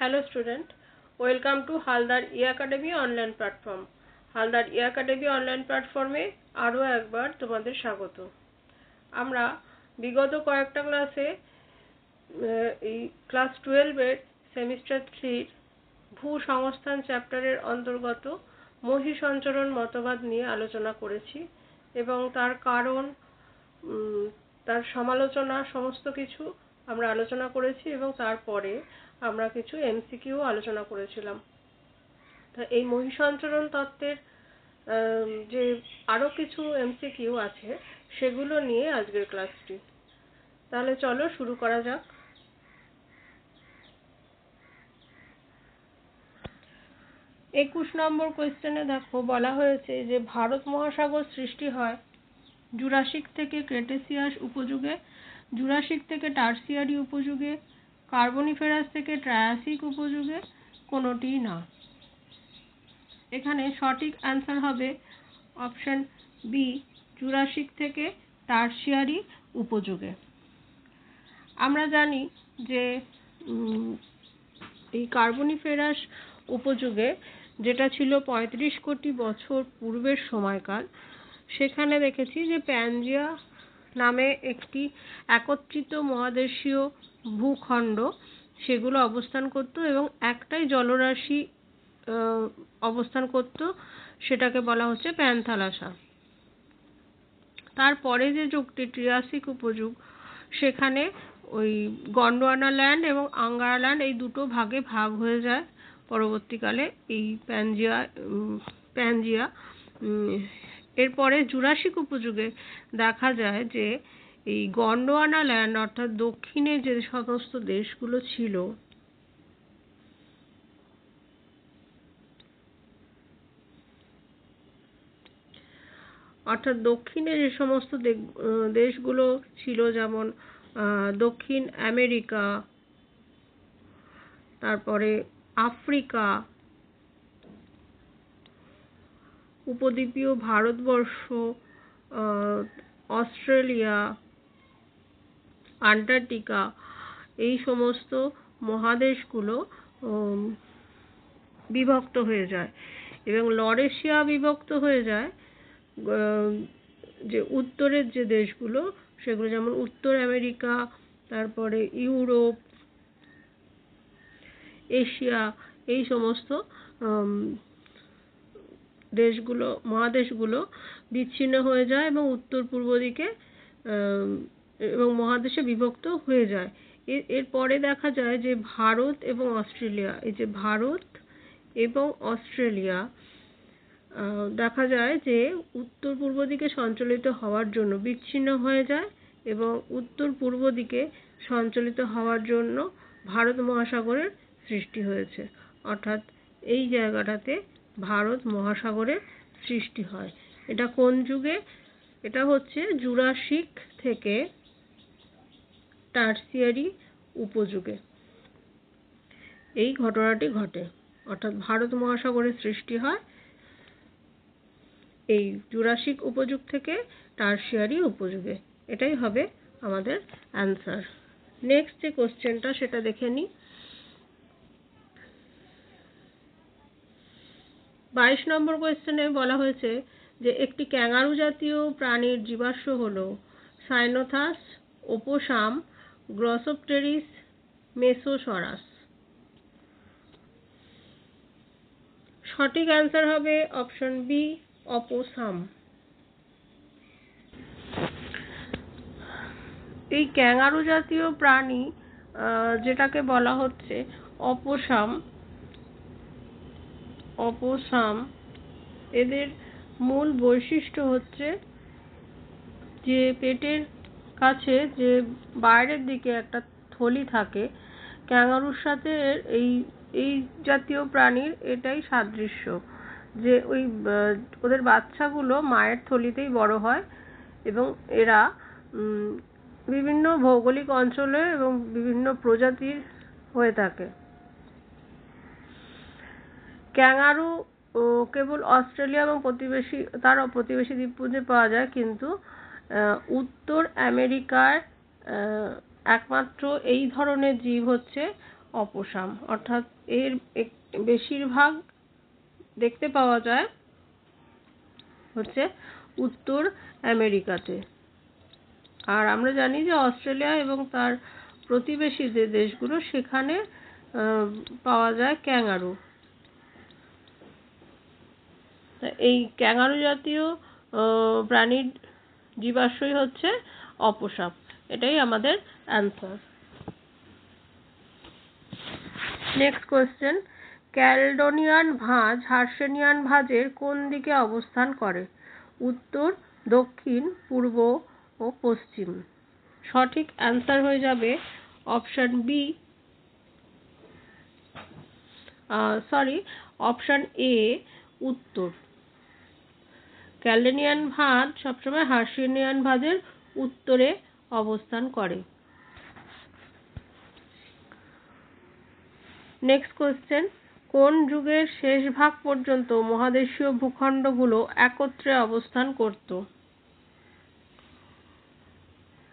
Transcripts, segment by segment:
Hello student welcome to Haldar E academy online platform Haldar E academy online প্ল্যাটফর্মে আরও একবার তোমাদের স্বাগত। আমরা বিগত কয়েকটা ক্লাসে এই ক্লাস টুয়েলভের সেমিস্টার থ্রির ভূ সংস্থান চ্যাপ্টারের অন্তর্গত মহি সঞ্চরণ মতবাদ নিয়ে আলোচনা করেছি এবং তার কারণ তার সমালোচনা, সমস্ত কিছু আমরা আলোচনা করেছি এবং তারপরে আমরা কিছু এমসিকিউ আলোচনা করেছিলাম। তা এই মহিসঞ্চরণ তত্ত্বের যে আরও কিছু এমসিকিউ আছে, সেগুলো নিয়ে আজকের ক্লাসটি। তাহলে চলো শুরু করা যাক। একুশ নম্বর কোয়েশ্চেনে দেখো, বলা হয়েছে যে ভারত মহাসাগর সৃষ্টি হয় জুরাসিক থেকে ক্রেটেসিয়াস উপযুগে, জুরাসিক থেকে টার্সিয়ারি উপযুগে, কার্বনিফেরাস থেকে ট্রায়াসিক উপযুগে কোনোটিই না। এখানে সঠিক অ্যান্সার হবে অপশন বি, জুরাসিক থেকে টার্সিয়ারি উপযুগে। আমরা জানি যে এই কার্বনিফেরাস উপযুগে যেটা ছিল পঁয়ত্রিশ কোটি বছর পূর্বের সময়কাল সেখানে দেখেছি যে প্যানজিয়া নামে একটি একত্রিত মহাদেশীয় ভূখণ্ড, সেগুলো অবস্থান করত এবং একটাই জলরাশি অবস্থান করত, সেটাকে বলা হচ্ছে প্যান্থালাসা। তারপরে যে যুগটি ট্রিয়াসিক উপযুগ, সেখানে ওই গন্ডোয়ানা ল্যান্ড এবং আঙ্গারা ল্যান্ড এই দুটো ভাগে ভাগ হয়ে যায়। পরবর্তীকালে এই প্যানজিয়া প্যানজিয়া এরপরে জুরাসিক উপযুগে দেখা যায় যে এই গন্ডোয়ানা ল্যান্ড অর্থাৎ দক্ষিণে যে সমস্ত দেশগুলো ছিল, অর্থাৎ দক্ষিণে যে সমস্ত দেশগুলো ছিল যেমন দক্ষিণ আমেরিকা, তারপরে আফ্রিকা উপদ্বীপীয় ভারতবর্ষ অস্ট্রেলিয়া, আন্টার্কটিকা, এই সমস্ত মহাদেশগুলো বিভক্ত হয়ে যায়। এবং লরেশিয়া বিভক্ত হয়ে যায় যে উত্তরের যে দেশগুলো, সেগুলো যেমন উত্তর আমেরিকা, তারপরে ইউরোপ, এশিয়া, এই সমস্ত দেশগুলো, মহাদেশগুলো বিচ্ছিন্ন হয়ে যায় এবং উত্তর পূর্ব দিকে এবং মহাদেশে বিভক্ত হয়ে যায়। এর এরপরে দেখা যায় যে ভারত এবং অস্ট্রেলিয়া, এই যে ভারত এবং অস্ট্রেলিয়া দেখা যায় যে উত্তর পূর্ব দিকে সঞ্চালিত হওয়ার জন্য বিচ্ছিন্ন হয়ে যায় এবং উত্তর পূর্ব দিকে সঞ্চালিত হওয়ার জন্য ভারত মহাসাগরের সৃষ্টি হয়েছে। অর্থাৎ এই জায়গাটাতে ভারত মহাসাগরের সৃষ্টি হয়। এটা কোন যুগে? এটা হচ্ছে জুরাসিক থেকে টার্সিয়ারি উপযুগে। এই ঘটনাটি ঘটে। অর্থাৎ ভারত মহাসাগরের সৃষ্টি হয় এই জুরাসিক উপযুগ থেকে টার্সিয়ারি উপযুগে। এটাই হবে আমাদের অ্যান্সার নেক্সট যে কোশ্চেনটা সেটা দেখে নিই। বাইশ নম্বর কোয়েশ্চেনে বলা হয়েছে যে, একটি ক্যাঙ্গারু জাতীয় প্রাণীর জীবাশ্ম হল সাইনোথাস, ওপোসাম, গ্রসোপটেরিস, মেসোসরাস। সঠিক অ্যান্সার হবে অপশন বি অপোসাম এই ক্যাঙ্গারু জাতীয় প্রাণী যেটাকে বলা হচ্ছে অপোসাম অপোসাম। এদের মূল বৈশিষ্ট্য হচ্ছে যে পেটের কাছে যে বাইরের দিকে একটা থলি থাকে, ক্যাঙ্গারুর সাথে এই এই জাতীয় প্রাণীর এটাই সাদৃশ্য। যে ওই ওদের বাচ্চাগুলো মায়ের থলিতেই বড় হয় এবং এরা বিভিন্ন ভৌগোলিক অঞ্চলে এবং বিভিন্ন প্রজাতির হয়ে থাকে। ক্যাঙ্গারু কেবল অস্ট্রেলিয়া এবং প্রতিবেশী, তার প্রতিবেশী দ্বীপপুঞ্জে পাওয়া যায়, কিন্তু উত্তর আমেরিকার একমাত্র এই ধরনের জীব হচ্ছে অপসাম। অর্থাৎ এর বেশিরভাগ দেখতে পাওয়া যায় হচ্ছে উত্তর আমেরিকাতে। আর আমরা জানি যে অস্ট্রেলিয়া এবং তার প্রতিবেশী যে দেশগুলো, সেখানে পাওয়া যায় ক্যাঙ্গারু। এই ক্যাঙ্গারু জাতীয় প্রাণীর জীবাশ্রই হচ্ছে অপসাপ। এটাই আমাদের অ্যান্সার নেক্সট কোয়েশ্চেন ক্যালডোনিয়ান ভাঁজ, হার্সেনিয়ান ভাঁজের কোন দিকে অবস্থান করে? উত্তর, দক্ষিণ, পূর্ব ও পশ্চিম। সঠিক অ্যান্সার হয়ে যাবে option B sorry option A উত্তর। ক্যালডেনিয়ান ভাঁজ সবসময় হার্সেনিয়ান ভাঁজের উত্তরে অবস্থান করে। নেক্সট কোয়েশ্চেন কোন যুগের শেষ ভাগ পর্যন্ত মহাদেশীয় ভূখণ্ডগুলো একত্রে অবস্থান করত?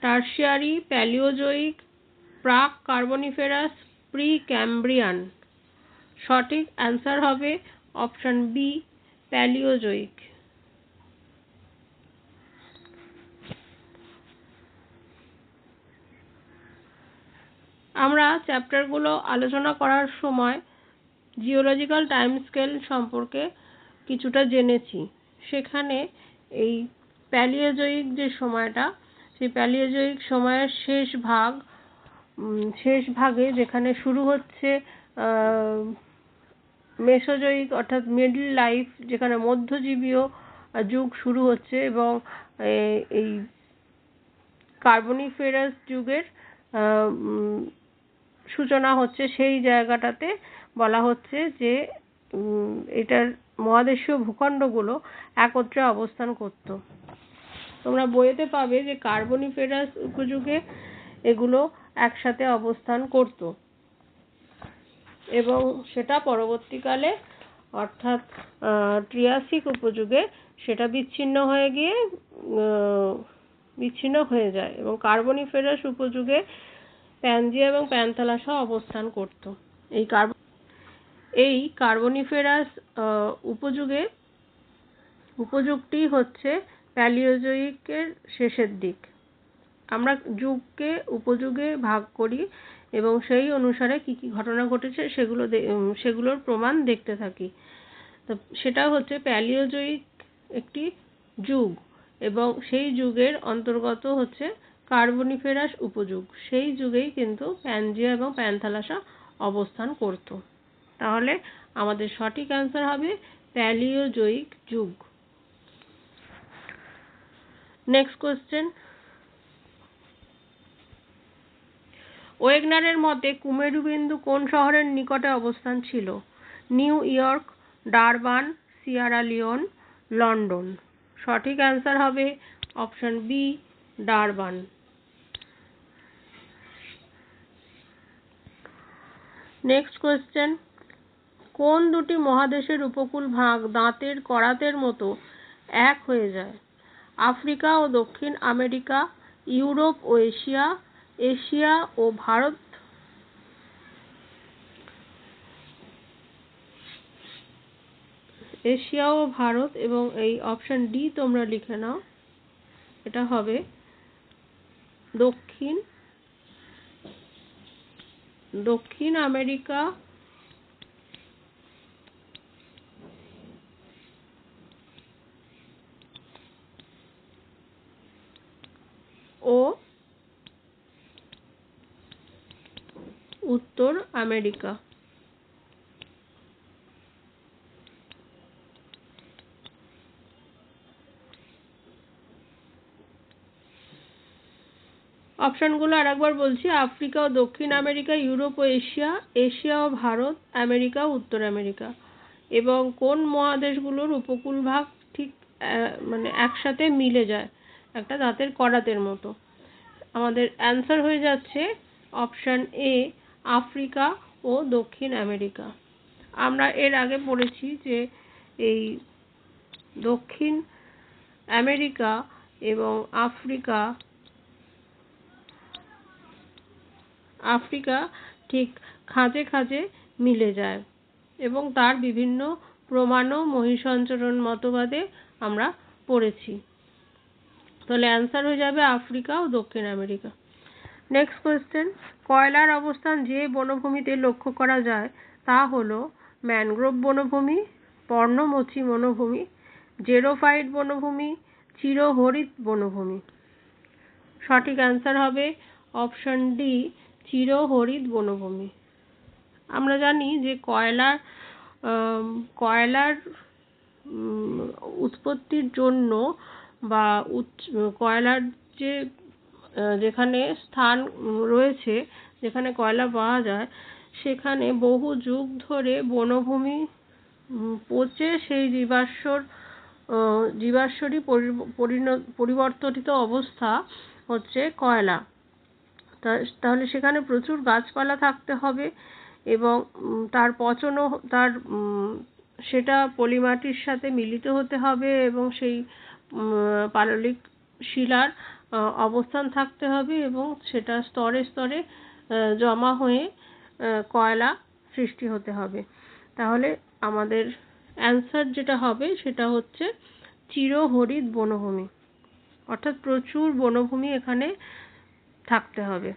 টার্সিয়ারি প্যালিওজোইক প্রাক কার্বনিফেরাস প্রি ক্যাম্ব্রিয়ান সঠিক অ্যান্সার হবে অপশন বি প্যালিওজোইক আমরা চ্যাপ্টারগুলো আলোচনা করার সময় জিওলজিক্যাল টাইম স্কেল সম্পর্কে কিছুটা জেনেছি। সেখানে এই প্যালিওজয়িক যে সময়টা, সেই প্যালিওজয়িক সময়ের শেষ ভাগ শেষ ভাগে যেখানে শুরু হচ্ছে মেসোজয়িক অর্থাৎ মিডল লাইফ যেখানে মধ্যজীবীয় যুগ শুরু হচ্ছে এবং এই কার্বনিফেরাস যুগের সূচনা হচ্ছে সেই জায়গাটাতে বলা হচ্ছে যে এটার মহাদেশীয় ভূখণ্ডগুলো একত্রে অবস্থান করত। তোমরা বইয়েতে পাবে যে কার্বনিফেরাস উপযুগে এগুলো একসাথে অবস্থান করত। এবং সেটা পরবর্তীকালে, অর্থাৎ ট্রিয়াসিক উপযুগে সেটা বিচ্ছিন্ন হয়ে গিয়ে বিচ্ছিন্ন হয়ে যায় এবং কার্বনিফেরাস উপযুগে প্যানজিয়া এবং প্যান্থালাসা অবস্থান করত। এই কার্বন এই কার্বনিফেরাস উপযুগে, উপযুগটি হচ্ছে প্যালিওজয়িকের শেষের দিক। আমরা যুগকে, উপযুগে ভাগ করি এবং সেই অনুসারে কি কি ঘটনা ঘটেছে সেগুলো সেগুলোর প্রমাণ দেখতে থাকি। তো সেটা হচ্ছে প্যালিওজয়িক একটি যুগ এবং সেই যুগের অন্তর্গত হচ্ছে কার্বনিফেরাস উপযুগ। সেই যুগেই কিন্তু প্যানজিয়া এবং প্যান্থালাসা অবস্থান করত। তাহলে আমাদের সঠিক অ্যান্সার হবে প্যালিওজয়িক যুগ। নেক্সট কোয়েশ্চেন ওয়েগনারের মতে কুমেরুবিন্দু কোন শহরের নিকটে অবস্থান ছিল? New York, Durban, Sierra Leone, London. সঠিক অ্যান্সার হবে option B, Durban. Next question কোন দুটি মহাদেশের উপকূল ভাগ দাঁতের করাতের মতো এক হয়ে যায়? আফ্রিকা ও দক্ষিণ আমেরিকা, ইউরোপ ও এশিয়া এশিয়া ও ভারত? এশিয়া ও ভারত এবং এই অপশন ডি তোমরা লিখে নাও। এটা হবে দক্ষিণ দক্ষিণ আমেরিকা ও উত্তর আমেরিকা। অপশানগুলো আরেকবার বলছি, আফ্রিকা ও দক্ষিণ আমেরিকা, ইউরোপ ও এশিয়া এশিয়া ও ভারত, আমেরিকা উত্তর আমেরিকা। এবং কোন মহাদেশগুলোর উপকূল ভাগ ঠিক মানে একসাথে মিলে যায়? একটা দাঁতের করাতের মতো। আমাদের অ্যান্সার হয়ে যাচ্ছে অপশান এ, আফ্রিকা ও দক্ষিণ আমেরিকা। আমরা এর আগে পড়েছি যে এই দক্ষিণ আমেরিকা এবং আফ্রিকা আফ্রিকা ঠিক খাঁজে খাঁজে মিলে যায় এবং তার বিভিন্ন প্রমাণও মহিষঞ্চরণ মতবাদে আমরা পড়েছি। তাহলে অ্যান্সার হয়ে যাবে আফ্রিকা ও দক্ষিণ আমেরিকা। নেক্সট কোয়েশ্চেন কয়লার অবস্থান যে বনভূমিতে লক্ষ্য করা যায় তা হলো ম্যানগ্রোভ বনভূমি, পর্ণমোচী বনভূমি জেরোফাইট বনভূমি চিরহরিত বনভূমি। সঠিক অ্যান্সার হবে অপশন ডি চিরহরিত বনভূমি। আমরা জানি যে কয়লার কয়লার উৎপত্তির জন্য বা কয়লার যে যেখানে স্থান রয়েছে, যেখানে কয়লা পাওয়া যায়, সেখানে বহু যুগ ধরে বনভূমি পচে সেই জীবাশ্মর জীবাশ্মরই পরিবর্তিত অবস্থা হচ্ছে কয়লা। তাহলে সেখানে প্রচুর গাছপালা থাকতে হবে এবং তার পচনও, তার সেটা পলিমাটির সাথে মিলিত হতে হবে এবং সেই পাললিক শিলার অবস্থান থাকতে হবে এবং সেটা স্তরে স্তরে জমা হয়ে কয়লা সৃষ্টি হতে হবে। তাহলে আমাদের অ্যান্সার যেটা হবে সেটা হচ্ছে চিরহরিত বনভূমি। অর্থাৎ প্রচুর বনভূমি এখানে থাকতে হবে।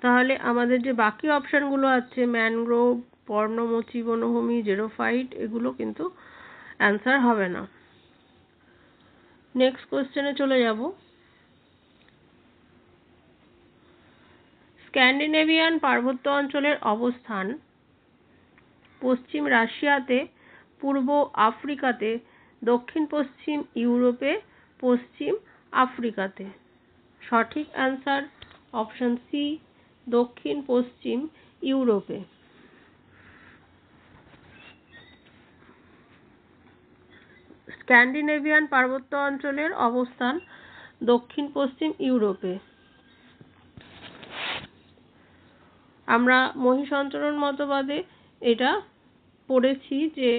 তাহলে আমাদের যে বাকি অপশানগুলো আছে ম্যানগ্রোভ পর্ণমোচী বনভূমি জেরোফাইট এগুলো কিন্তু অ্যান্সার হবে না। নেক্সট কোশ্চেনে চলে যাব। স্ক্যান্ডিনেভিয়ান পার্বত্য অঞ্চলের অবস্থান পশ্চিম রাশিয়াতে, পূর্ব আফ্রিকাতে, দক্ষিণ পশ্চিম ইউরোপে, পশ্চিম আফ্রিকাতে। সঠিক অ্যান্সার অপশন সি দক্ষিণ, পশ্চিম, ইউরোপে। স্ক্যান্ডিনেভিয়ান পার্বত্য অঞ্চলের অবস্থান দক্ষিণ, পশ্চিম ইউরোপে। আমরা মহিষঞ্চরণ মতবাদে এটা পড়েছি যে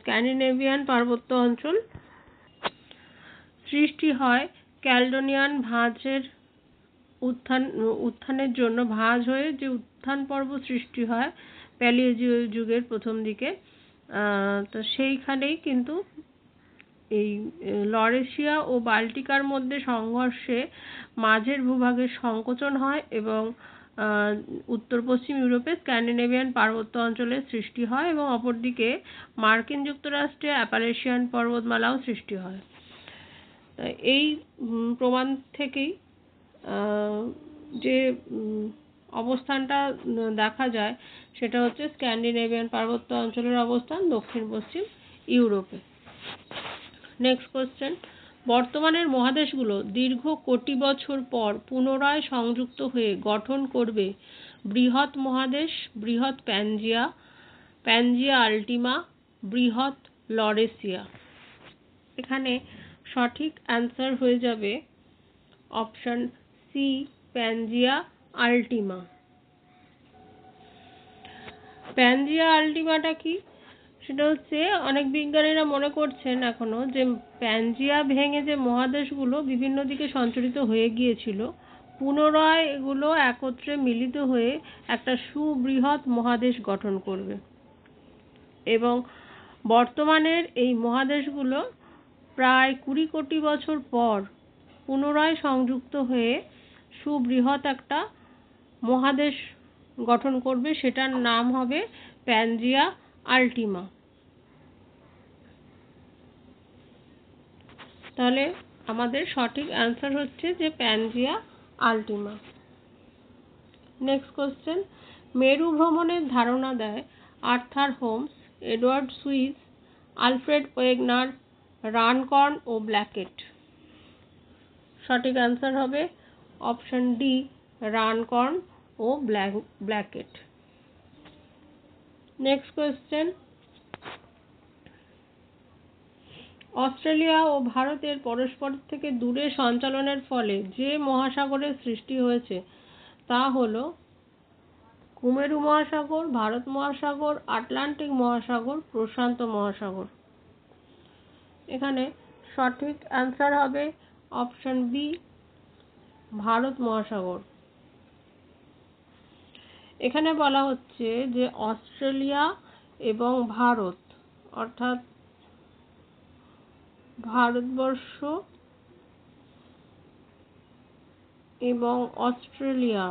স্ক্যান্ডিনেভিয়ান পার্বত্য অঞ্চল সৃষ্টি হয় ক্যালডোনিয়ান ভাঁজের উত্থান, উত্থানের জন্য ভাঁজ হয়ে যে উত্থান পর্ব সৃষ্টি হয় প্যালিও যুগের প্রথম দিকে তো সেইখানেই কিন্তু এই লরেশিয়া ও বাল্টিকার মধ্যে সংঘর্ষে মাঝের ভূভাগের সংকোচন হয় এবং উত্তর পশ্চিম ইউরোপে স্ক্যান্ডিনেভিয়ান পার্বত্য অঞ্চলের সৃষ্টি হয় এবং অপরদিকে মার্কিন যুক্তরাষ্ট্রে অ্যাপালেশিয়ান পর্বতমালাও সৃষ্টি হয়। এই প্রমাণ থেকেই যে অবস্থানটা দেখা যায়, সেটা হচ্ছে স্ক্যান্ডিনেভিয়ান পার্বত্য অঞ্চলের অবস্থান, দক্ষিণ পশ্চিম ইউরোপে। নেক্সট কোশ্চেন বর্তমানের মহাদেশগুলো দীর্ঘ কোটি বছর পর পুনরায় সংযুক্ত হয়ে গঠন করবে বৃহৎ মহাদেশ, বৃহৎ প্যানজিয়া প্যানজিয়া আল্টিমা, বৃহৎ লরেসিয়া। এখানে সঠিক অ্যান্সার হয়ে যাবে option C Pangaea Ultima Pangaea আল্টিমাটা কি? সেটা হচ্ছে অনেক বিজ্ঞানীরা মনে করছেন এখনও যে প্যানজিয়া ভেঙে যে মহাদেশগুলো বিভিন্ন দিকে সঞ্চারিত হয়ে গিয়েছিল, পুনরায় এগুলো একত্রে মিলিত হয়ে একটা সুবৃহৎ মহাদেশ গঠন করবে। এবং বর্তমানের এই মহাদেশগুলো প্রায় কুড়ি কোটি বছর পর পুনরায় সংযুক্ত হয়ে সুবৃহৎ একটা মহাদেশ গঠন করবে, সেটার নাম হবে প্যানজিয়া আল্টিমা। তাহলে আমাদের সঠিক অ্যান্সার হচ্ছে যে প্যানজিয়া আল্টিমা। নেক্সট কোশ্চেন মেরু ভ্রমণের ধারণা দেয় Arthur Holmes, Edward Suess, Alfred Wegener Runcorn ও ব্ল্যাকেট। সঠিক অ্যান্সার হবে অপশন ডি রানকর্ন ও ব্ল্যাকেট। নেক্সট কোয়েশ্চেন অস্ট্রেলিয়া ও ভারতের পরস্পর থেকে দূরে সঞ্চালনের ফলে যে মহাসাগরের সৃষ্টি হয়েছে, তা হল কুমেরু মহাসাগর, ভারত মহাসাগর, আটলান্টিক মহাসাগর, প্রশান্ত মহাসাগর। এখানে সঠিক অ্যান্সার হবে অপশন বি ভারত মহাসাগর। এখানে বলা হচ্ছে যে অস্ট্রেলিয়া এবং ভারত, অর্থাৎ ভারতবর্ষ এবং অস্ট্রেলিয়া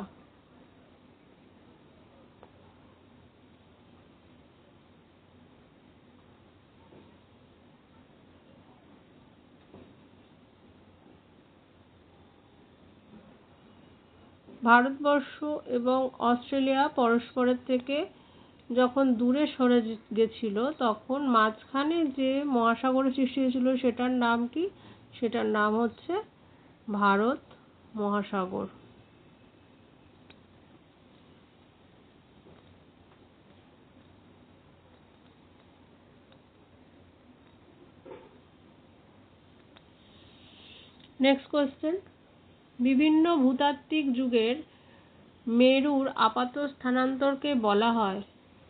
ভারতবর্ষ এবং অস্ট্রেলিয়া পরস্পরের থেকে যখন দূরে সরে গেছিল, তখন মাঝখানে যে মহাসাগরের সৃষ্টি হয়েছিল সেটার নাম কি? সেটার নাম হচ্ছে ভারত মহাসাগর। নেক্সট কোয়েশ্চেন বিভিন্ন ভূতাত্ত্বিক যুগের মেরুর আপাত স্থানান্তরকে বলা হয়।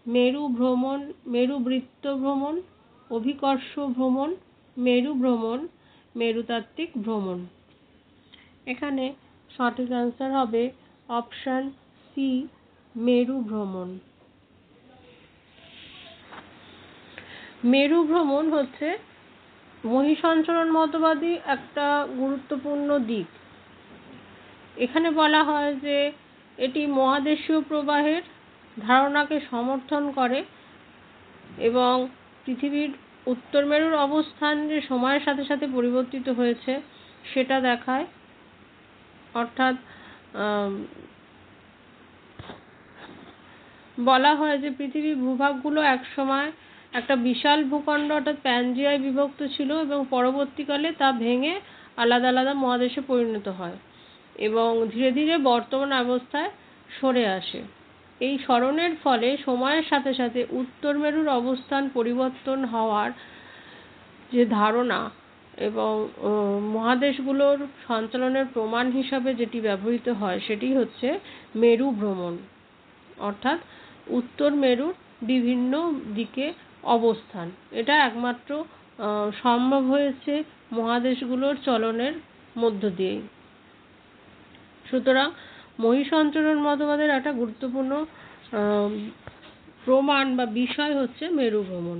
মেরু ভ্রমণ, মেরু বৃত্ত ভ্রমণ, অভিকর্ষ ভ্রমণ, মেরু ভ্রমণ, মেরুতাত্ত্বিক ভ্রমণ। এখানে সঠিক অ্যান্সার হবে অপশান সি মেরু ভ্রমণ। মেরু ভ্রমণ হচ্ছে মহিসঞ্চরণ মতবাদী একটা গুরুত্বপূর্ণ দিক। এখানে বলা হয় যে এটি মহাদেশীয় প্রবাহের ধারণাকে সমর্থন করে এবং পৃথিবীর উত্তর মেরুর অবস্থান যে সময়ের সাথে সাথে পরিবর্তিত হয়েছে, সেটা দেখায়। অর্থাৎ বলা হয় যে পৃথিবীর ভূভাগগুলো একসময় একটা বিশাল ভূখণ্ড অর্থাৎ প্যানজিয়ায় বিভক্ত ছিল এবং পরবর্তীকালে তা ভেঙে আলাদা আলাদা মহাদেশে পরিণত হয়। এবং ধীরে ধীরে বর্তমান অবস্থায় সরে আসে। এই স্মরণের ফলে সময়ের সাথে সাথে উত্তর মেরুর অবস্থান পরিবর্তন হওয়ার যে ধারণা এবং মহাদেশগুলোর সঞ্চালনের প্রমাণ হিসাবে যেটি ব্যবহৃত হয় সেটি হচ্ছে মেরু ভ্রমণ। অর্থাৎ উত্তর মেরুর বিভিন্ন দিকে অবস্থান। এটা একমাত্র সম্ভব হয়েছে মহাদেশগুলোর চলনের মধ্য দিয়েই। সুতরাং মহিসঞ্চরণ মতবাদের একটা গুরুত্বপূর্ণ প্রমাণ বা বিষয় হচ্ছে মেরু ভ্রমণ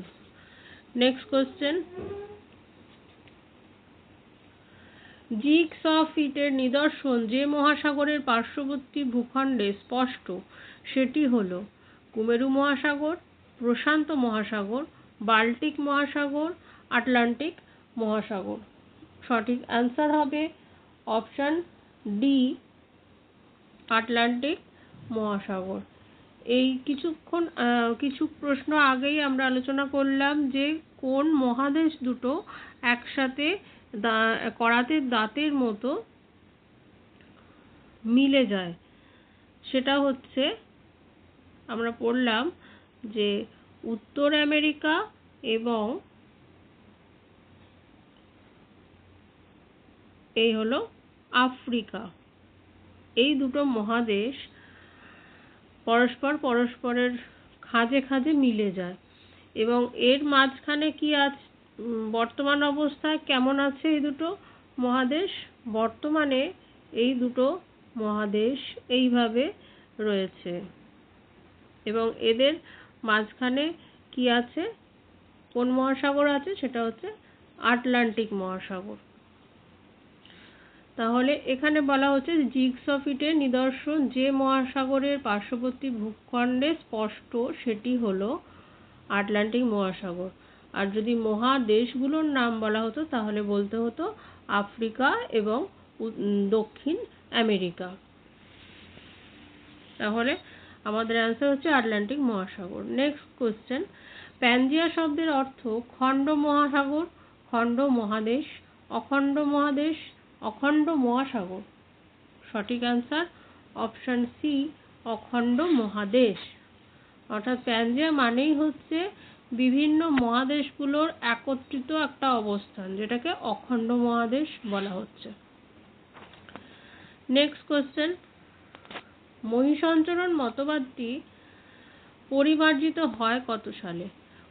নেক্সট কোয়েশ্চেন জিক্স অফ ইটের নিদর্শন যে মহাসাগরের পার্শ্ববর্তী ভূখণ্ডে স্পষ্ট, সেটি হল কুমেরু মহাসাগর, প্রশান্ত মহাসাগর, বাল্টিক মহাসাগর, আটলান্টিক মহাসাগর। সঠিক অ্যান্সার হবে অপশান ডি আটলান্টিক মহাসাগর। এই কিছুক্ষণ কিছু প্রশ্ন আগেই আমরা আলোচনা করলাম যে কোন মহাদেশ দুটো একসাথে করাতের দাঁতের মতো মিলে যায়? সেটা হচ্ছে, আমরা পড়লাম যে উত্তর আমেরিকা এবং এই হলো আফ্রিকা। এই দুটো মহাদেশ পরস্পর পরস্পরের খাঁজে খাঁজে মিলে যায়। এবং এর মাঝখানে কি আছে বর্তমান অবস্থায় কেমন আছে এই দুটো মহাদেশ? বর্তমানে এই দুটো মহাদেশ এইভাবে রয়েছে। এবং এদের মাঝখানে কি আছে? কোন মহাসাগর আছে? সেটা হচ্ছে আটলান্টিক মহাসাগর। তাহলে এখানে বলা হচ্ছে জিগসফিটের নিদর্শন যে মহাসাগরের পার্শ্ববর্তী ভূখণ্ডে স্পষ্ট সেটি হলো আটলান্টিক মহাসাগর। আর যদি মহাদেশগুলোর নাম বলা হতো, তাহলে বলতে হতো আফ্রিকা এবং দক্ষিণ আমেরিকা। তাহলে আমাদের অ্যান্সার হচ্ছে আটলান্টিক মহাসাগর। নেক্সট কোয়েশ্চেন প্যানজিয়া শব্দের অর্থ খণ্ড মহাসাগর, খণ্ড মহাদেশ, অখণ্ড মহাদেশ অখণ্ড মহাসাগর। সঠিক অ্যান্সার অপশান সি অখণ্ড মহাদেশ। অর্থাৎ প্যানজিয়া মানেই হচ্ছে বিভিন্ন মহাদেশগুলোর একত্রিত একটা অবস্থান, যেটাকে অখণ্ড মহাদেশ বলা হচ্ছে। নেক্সট কোয়েশ্চেন মহিসঞ্চরণ মতবাদটি পরিমার্জিত হয় কত সালে?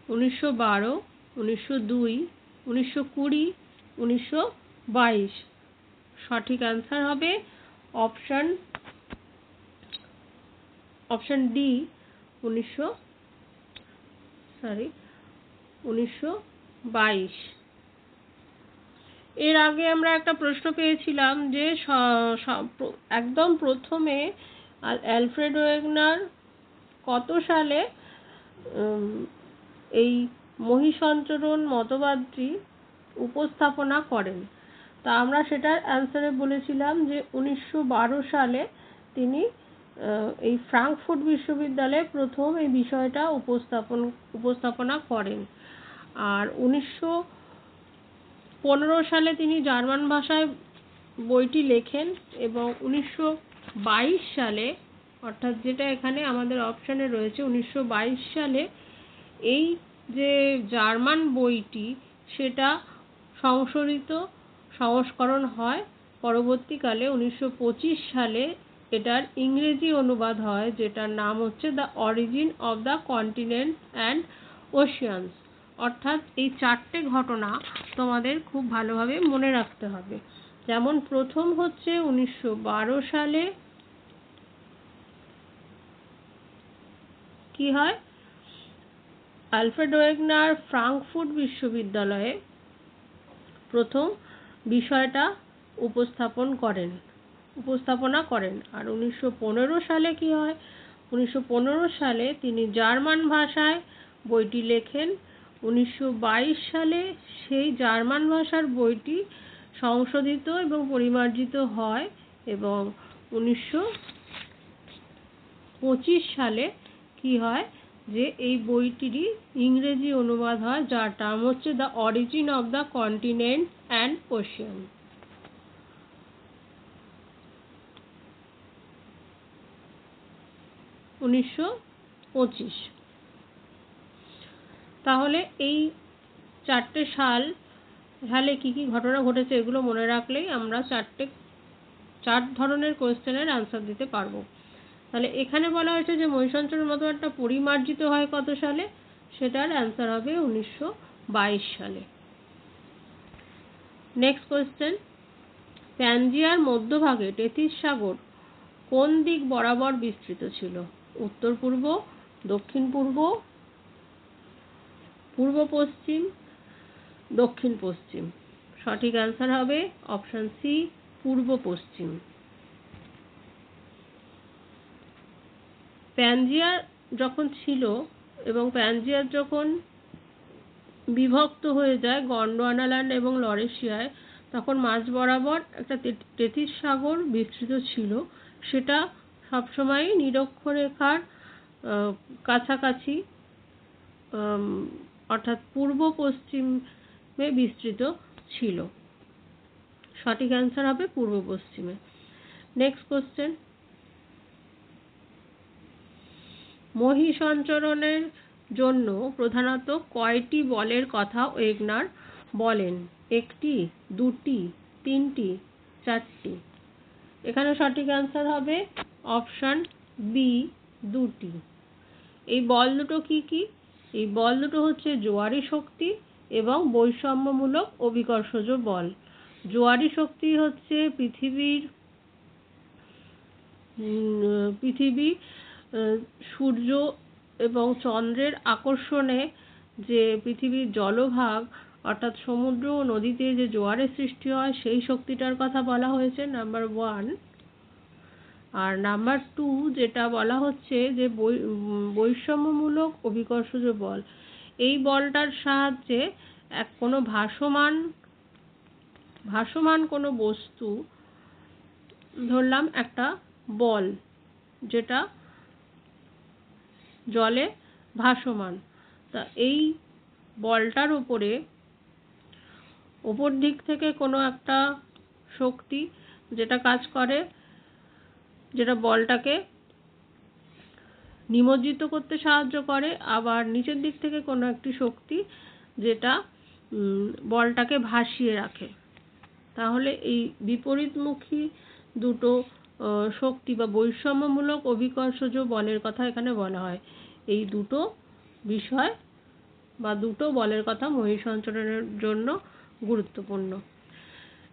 উনিশশো বারো, উনিশশো দুই, উনিশশো কুড়ি, উনিশশো বাইশ। সঠিক অ্যান্সার হবে অপশান অপশন ডি উনিশশো সরি উনিশশো বাইশ। এর আগে আমরা একটা প্রশ্ন পেয়েছিলাম যে একদম প্রথমে অ্যালফ্রেড ওয়েগনার কত সালে এই মহিষঞ্চরণ মতবাদটি উপস্থাপনা করেন? তা আমরা সেটার অ্যান্সারে বলেছিলাম যে উনিশশো বারো সালে তিনি এই ফ্রাঙ্কফুর্ট বিশ্ববিদ্যালয়ে প্রথম এই বিষয়টা উপস্থাপন, উপস্থাপনা করেন। আর উনিশশো পনেরো সালে তিনি জার্মান ভাষায় বইটি লেখেন এবং উনিশশো বাইশ সালে, অর্থাৎ যেটা এখানে আমাদের অপশানে রয়েছে, উনিশশো বাইশ সালে এই যে জার্মান বইটি, সেটা সংশোধিত সংস্করণ হয়, পরবর্তীকালে উনিশশো পঁচিশ সালে এটার ইংরেজি অনুবাদ হয়, যেটার নাম হচ্ছে the origin of the continent and oceans অর্থাৎ এই চারটে ঘটনা তোমাদের খুব ভালোভাবে মনে রাখতে হবে। যেমন প্রথম হচ্ছে উনিশশো বারো সালে কি হয়? আলফ্রেড ওয়েগনার ফ্রাঙ্কফুর্ট বিশ্ববিদ্যালয়ে প্রথম বিষয়টা উপস্থাপন করেন, উপস্থাপনা করেন। আর উনিশশো পনেরো সালে কি হয়? উনিশশো পনেরো সালে তিনি জার্মান ভাষায় বইটি লেখেন। উনিশশো বাইশ সালে সেই জার্মান ভাষার বইটি সংশোধিত এবং পরিমার্জিত হয় এবং উনিশশো পঁচিশ সালে কি হয়? যে এই বইটিরই ইংরেজি অনুবাদ হয়, যার নাম হচ্ছে the origin of the continent and ocean উনিশশো পঁচিশ। তাহলে এই চারটে সাল সালে কি কি ঘটনা ঘটেছে এগুলো মনে রাখলেই আমরা চারটে, চার ধরনের কোয়েশ্চেনের আনসার দিতে পারব। তাহলে এখানে বলা হয়েছে যে মহিষাঞ্চলের মতো একটা পরিমার্জিত হয় কত সালে? সেটার অ্যান্সার হবে উনিশশো বাইশ সালে। নেক্সট কোয়েশ্চেন প্যানজিয়ার মধ্যভাগে টেথিস সাগর কোন দিক বরাবর বিস্তৃত ছিল? উত্তর পূর্ব, দক্ষিণ পূর্ব পূর্ব পশ্চিম, দক্ষিণ পশ্চিম। সঠিক অ্যান্সার হবে অপশান সি পূর্ব পশ্চিম। প্যানজিয়ার যখন ছিল এবং প্যানজিয়ার যখন বিভক্ত হয়ে যায় গন্ডোয়ানাল্যান্ড এবং লরেশিয়ায়, তখন মাঝ বরাবর একটা তেথিস সাগর বিস্তৃত ছিল। সেটা সবসময়ই নিরক্ষরেখার কাছাকাছি অর্থাৎ পূর্ব পশ্চিমে বিস্তৃত ছিল। সঠিক অ্যান্সার হবে পূর্ব পশ্চিমে। নেক্সট কোশ্চেন মহি সঞ্চরণের জন্য প্রধানত কয়টি বলের কথা ওয়েগনার বলেন? একটি, দুটি, তিনটি, চারটি। এখানে সঠিক অ্যান্সার হবে অপশান বি দুটি। এই বল দুটো কি কি? এই বল দুটো হচ্ছে জোয়ারি শক্তি এবং বৈষম্যমূলক অভিকর্ষজ বল। জোয়ারি শক্তি হচ্ছে পৃথিবীর পৃথিবী সূর্য এবং চন্দ্রের আকর্ষণে যে পৃথিবীর জলভাগ, অর্থাৎ সমুদ্র ও নদীতে যে জোয়ারের সৃষ্টি হয়, সেই শক্তিটার কথা বলা হয়েছে নাম্বার ওয়ান আর নাম্বার টু যেটা বলা হচ্ছে যে বৈষম্যমূলক অভিকর্ষজ বল, এই বলটার সাহায্যে এক কোনো ভাসমান ভাসমান কোনো বস্তু ধরলাম একটা বল, যেটা জলে ভাসমান। তা এই বলটার উপরে ওপর দিক থেকে কোনো একটা শক্তি যেটা কাজ করে, যেটা বলটাকে নিমজ্জিত করতে সাহায্য করে, আবার নিচের দিক থেকে কোনো একটি শক্তি যেটা বলটাকে ভাসিয়ে রাখে। তাহলে এই বিপরীতমুখী দুটো শক্তি বা বৈষম্যমূলক অভিকর্ষজ বলের কথা এখানে বলা হয়, এই দুটো বিষয় বা দুটো বলের কথা মহিষঞ্চরণের জন্য গুরুত্বপূর্ণ।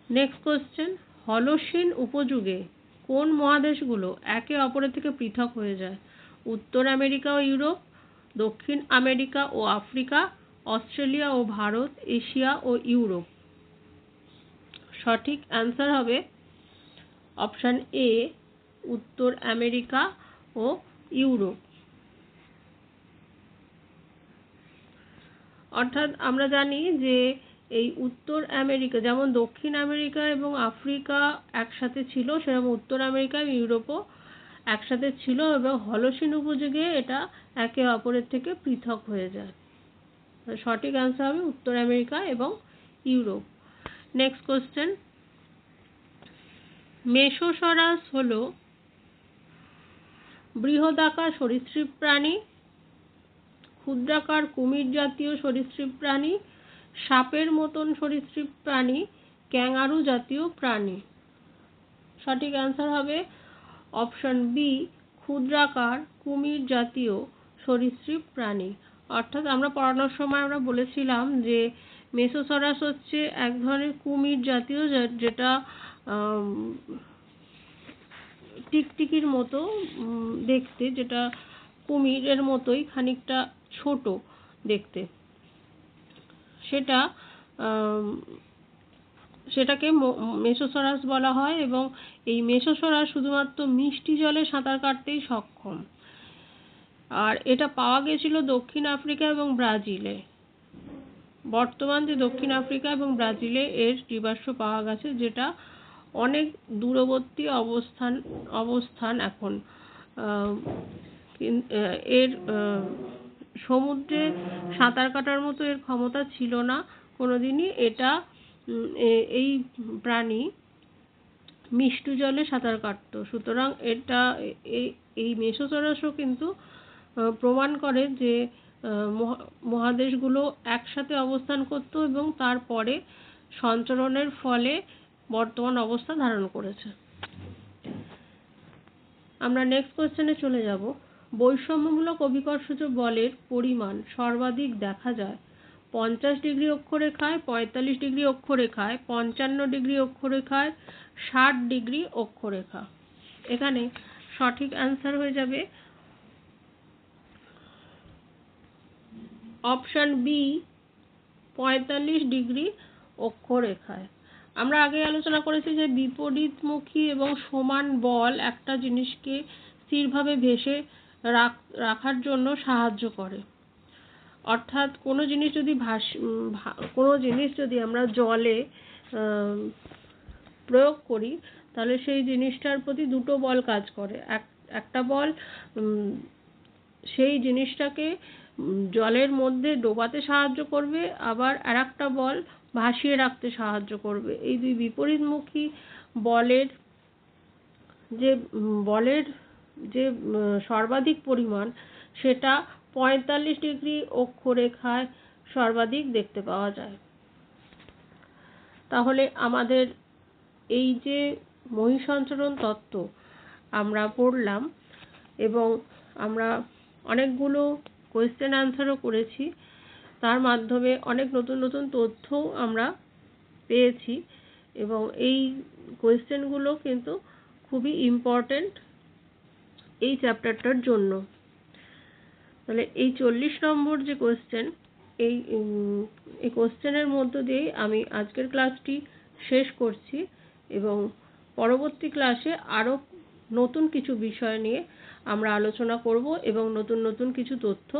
নেক্সট কোশ্চেন হলসীন উপযুগে কোন মহাদেশগুলো একে অপরের থেকে পৃথক হয়ে যায়? উত্তর আমেরিকা ও ইউরোপ, দক্ষিণ আমেরিকা ও আফ্রিকা, অস্ট্রেলিয়া ও ভারত, এশিয়া ও ইউরোপ। সঠিক অ্যান্সার হবে অপশান এ, উত্তর আমেরিকা ও ইউরোপ। অর্থাৎ আমরা জানি যে এই উত্তর আমেরিকা, যেমন দক্ষিণ আমেরিকা এবং আফ্রিকা একসাথে ছিল, সেরকম উত্তর আমেরিকা এবং ইউরোপও একসাথে ছিল এবং হলসিন উপযোগে এটা একে অপরের থেকে পৃথক হয়ে যায়। সঠিক অ্যান্সার হবে উত্তর আমেরিকা এবং ইউরোপ। নেক্সট কোশ্চেন মেসোসরাস হল বৃহদাকার সরীসৃপ প্রাণী, ক্ষুদ্রাকার কুমির জাতীয় সরীসৃপ প্রাণী, সাপের মতন সরীসৃপ প্রাণী ক্যাঙারু জাতীয় প্রাণী। সঠিক অ্যান্সার হবে অপশন বি ক্ষুদ্রাকার কুমির জাতীয় সরীসৃপ প্রাণী। অর্থাৎ আমরা পড়ানোর সময় আমরা বলেছিলাম যে মেসোসরাস হচ্ছে এক ধরনের কুমির জাতীয় যেটা টিকটিকির মতো দেখতে, যেটা কুমিরের মতোই খানিকটা ছোট দেখতে। সেটা সেটাকে মেসোসরাস বলা হয় এবং এই মেসোসরাস শুধুমাত্র মিষ্টি জলে সাঁতার কাটতেই সক্ষম। আর এটা পাওয়া গেছিল দক্ষিণ আফ্রিকা এবং ব্রাজিলে। বর্তমান যে দক্ষিণ আফ্রিকা এবং ব্রাজিলে এর জীবাশ্ম পাওয়া গেছে, যেটা অনেক দূরবর্তী অবস্থান অবস্থান এখন। এর সমুদ্রে সাঁতার কাটার মতো এর ক্ষমতা ছিল না কোনোদিনই। এটা এই প্রাণী মিষ্টু জলে সাঁতার কাটতো। সুতরাং এটা এই মেসোসরাসও কিন্তু প্রমাণ করে যে মহাদেশগুলো একসাথে অবস্থান করত এবং তারপরে সঞ্চরণের ফলে বর্তমান অবস্থা ধারণ করেছে। আমরা নেক্সট কোশ্চেনে চলে যাব। বৈষম্যমূলক অভিকর্ষজ বলের পরিমাণ সর্বাধিক দেখা যায়। পঞ্চাশ ডিগ্রি অক্ষরেখায় পঁয়তাল্লিশ ডিগ্রি অক্ষরেখায় পঞ্চান্ন ডিগ্রি অক্ষরেখায় ষাট ডিগ্রি অক্ষরেখা। এখানে সঠিক অ্যান্সার হয়ে যাবে অপশান বি পঁয়তাল্লিশ ডিগ্রি অক্ষরেখায়। আমরা আগে আলোচনা করেছি যে বিপরীতমুখী এবং সমান বল একটা জিনিসকে স্থিরভাবে ভেসে রাখার জন্য সাহায্য করে। অর্থাৎ কোনো জিনিস যদি ভাস কোনো জিনিস যদি আমরা জলে প্রয়োগ করি, তাহলে সেই জিনিসটার প্রতি দুটো বল কাজ করে। এক, একটা বল সেই জিনিসটাকে জলের মধ্যে ডোবাতে সাহায্য করবে, আবার আর একটা বল ভাসিয়ে রাখতে সাহায্য করবে। এই দুই বিপরীতমুখী বলের যে বলের যে সর্বাধিক পরিমাণ, সেটা পঁয়তাল্লিশ ডিগ্রি অক্ষরেখায় সর্বাধিক দেখতে পাওয়া যায়। তাহলে আমাদের এই যে মহিসঞ্চরণ তত্ত্ব আমরা পড়লাম এবং আমরা অনেকগুলো কোয়েশ্চেন আনসারও করেছি। তার মাধ্যমে অনেক নতুন নতুন তথ্যও আমরা পেয়েছি এবং এই কোয়েশ্চেনগুলো কিন্তু খুবই ইম্পর্টেন্ট এই চ্যাপ্টারটার জন্য। তাহলে এই চল্লিশ নম্বর যে কোয়েশ্চেন এই এই কোশ্চেনের মধ্য দিয়েই আমি আজকের ক্লাসটি শেষ করছি এবং পরবর্তী ক্লাসে আরও নতুন কিছু বিষয় নিয়ে আমরা আলোচনা করব এবং নতুন নতুন কিছু তথ্য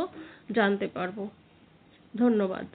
জানতে পারব। ধন্যবাদ।